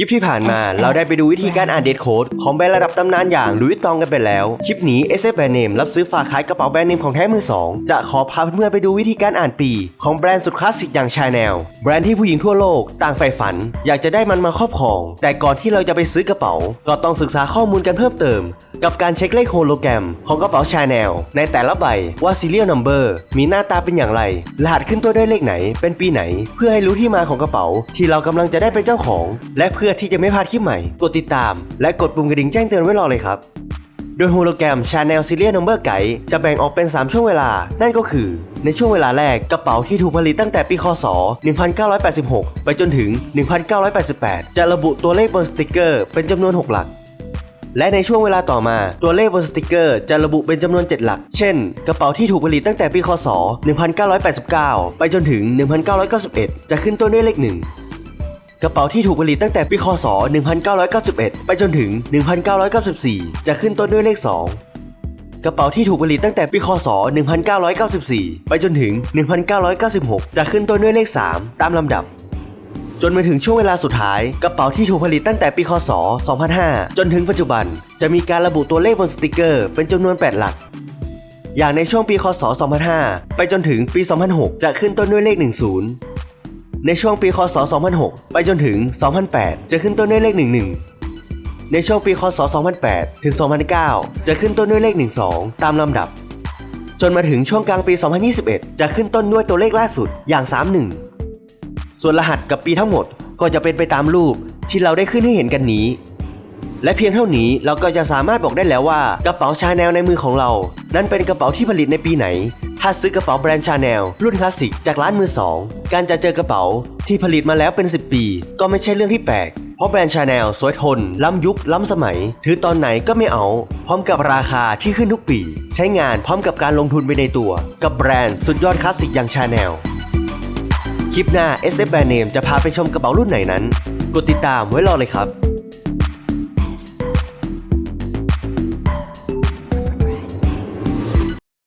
คลิปที่ผ่านมาเราได้ไปดูวิธีการอ่านเดทโค้ดของแบรนด์ระดับตำนานอย่างลุยตองกันไปแล้ว คลิปนี้ SF Brand Name รับซื้อฝากขายกระเป๋าแบรนด์เนมของแท้มือสองจะขอพาเพื่อนๆไปดูวิธีการอ่านปี ของแบรนด์สุดคลาสสิกอย่างชาแนลแบรนด์ที่ผู้หญิงทั่วโลกต่างใฝ่ฝัน อยากจะได้มันมาครอบครอง แต่ก่อนที่เราจะไปซื้อกระเป๋า ก็ต้องศึกษาข้อมูลกันเพิ่มเติม กับการเช็คเลขโฮโลแกรม ของกระเป๋าชาแนลในแต่ละใบว่า serial number มีหน้าตาเป็นอย่างไรรหัสขึ้นตัวด้วยเลขไหน เป็นปีไหน เพื่อให้รู้ที่มาของกระเป๋า ที่เรากำลังจะได้เป็นเจ้าของ และเพื่อที่จะไม่พลาดคลิปใหม่ กดติดตาม และกดปุ่มกระดิ่งแจ้งเตือนไว้รอเลยครับ โดยโฮโลแกรม Channel Serial Number Guide จะแบ่งออกเป็น 3 ช่วงเวลา นั่นก็คือ ในช่วงเวลาแรกกระเป๋าที่ถูกผลิตตั้งแต่ปีคศ 1986 ไปจนถึง 1988 จะระบุตัวเลขบนสติกเกอร์เป็นจำนวน 6 หลักและในช่วงเวลาต่อมาตัวเลขบนสติกเกอร์จะระบุเป็นจำนวน 7 หลัก เช่น กระเป๋าที่ถูกผลิตตั้งแต่ปีคศ 1989 ไปจนถึง 1991 จะขึ้นต้นด้วยเลข 1 กระเป๋าที่ถูกผลิตตั้งแต่ปีคศ 1991 ไปจนถึง 1994 จะขึ้นต้นด้วยเลข 2 กระเป๋าที่ถูกผลิตตั้งแต่ปีคศ 1994 ไปจนถึง 1996 จะขึ้นต้นด้วยเลข 3 ตามลำดับ จนมาถึงช่วงเวลาสุดท้าย กระเป๋าที่ถูกผลิตตั้งแต่ปีคศ 2005 จนถึงปัจจุบัน จะมีการระบุตัวเลขบนสติกเกอร์เป็นจำนวน 8 หลัก อย่างในช่วงปีคศ 2005 ไปจนถึงปี 2006 จะขึ้นต้นด้วยเลข 10 ในช่วงปีคศ 2006 ไปจนถึง 2008 จะขึ้นต้นด้วยเลข 11 ในช่วงปีคศ 2008 ถึง 2009 จะขึ้นต้นด้วยเลข 12 ตามลำดับ จนมาถึงช่วงกลางปี 2021 จะขึ้นต้นด้วยตัวเลขล่าสุดอย่าง 31 ส่วนรหัสกับปีทั้งหมดก็จะเป็นไปตามรูปที่เราได้ขึ้นให้เห็นกันนี้ และเพียงเท่านี้เราก็จะสามารถบอกได้แล้วว่ากระเป๋าชาแนลในมือของเรา นั้นเป็นกระเป๋าที่ผลิตในปีไหน ถ้าซื้อกระเป๋าแบรนด์ชาแนลรุ่นคลาสสิกจากร้านมือสองการจะเจอกระเป๋าที่ผลิตมาแล้วเป็น 10 ปี ก็ไม่ใช่เรื่องที่แปลกเพราะแบรนด์ชาแนลสวยทน ล้ำยุค ล้ำสมัย ถือตอนไหนก็ไม่เอา พร้อมกับราคาที่ขึ้นทุกปี ใช้งานพร้อมกับการลงทุนไปในตัว กับแบรนด์สุดยอดคลาสสิกอย่างชาแนลคลิปหน้า SF Brand Name จะพาไปชมกระเป๋ารุ่นไหนนั้น กดติดตามไว้รอเลยครับ